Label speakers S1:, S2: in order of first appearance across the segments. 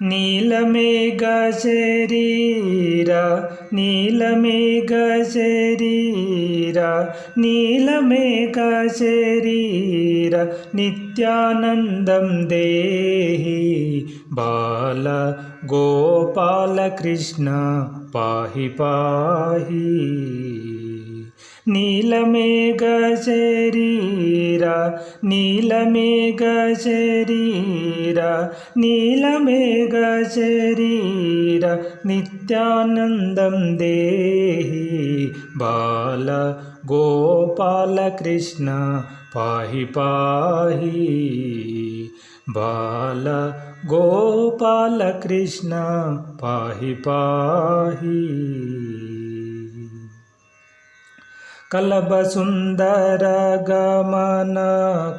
S1: నీలమేఘ శరీర నీలమేఘ శరీర నీలమేఘ శరీర నిత్యానందం దేహి బాల గోపాల కృష్ణ పాహి పాహి नीलमेघ जेरीरा नीलमेघ नित्यानन्दं देहि बाल गोपालकृष्ण पाहि पाहि बाल गोपालकृष्ण पाहि पाहि బాల గోపాల గమన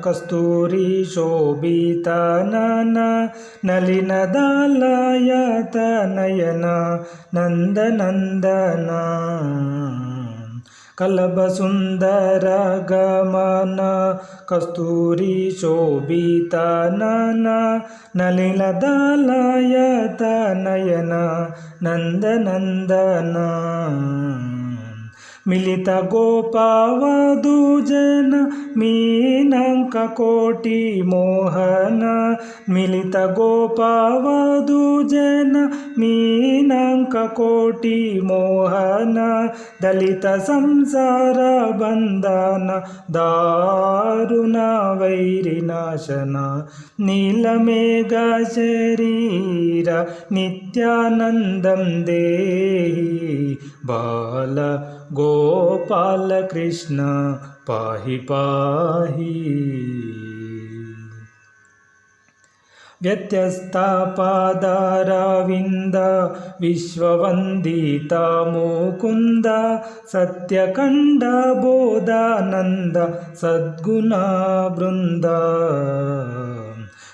S1: కస్తూరి శోభితనన నలినదాలయత నయన నందనందన. కలబసుందర గమన కస్తూరి శోభితనన నలినదాలయత నయన నందనందన. మిలిత గోపావధు జన మీనంక కోటి మోహన మిలిత గోపావధు జన మీనంక కోటి మోహన దళిత సంసార బంధన దారుణ వైరినాశన నీలమేఘ శరీర నిత్యానందం దేహి బాల गोपालकृष्ण पाहि पाहि। व्यत्यस्तापादारविन्द विश्ववन्दिता मुकुन्द सत्यकण्डबोधानन्द सद्गुणा वृन्द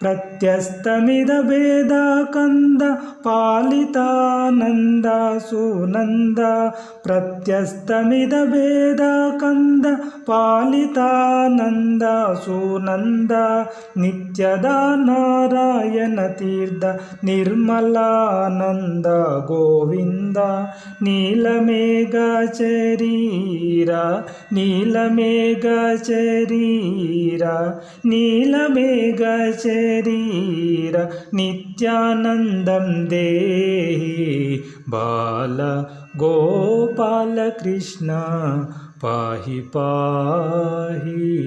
S1: ప్రత్యస్తమిద భేద కంద పాలితానంద సునంద ప్రత్యస్తమిద భేద కంద పాలితానంద సునంద నిత్యదా నారాయణ తీర్థ నిర్మలానంద గోవింద నీలమేఘ శరీర నీలమేఘ శరీర నీలమేఘ శరీర నిత్యానందం దేహి బాల గోపాల కృష్ణ పాహి పాహి.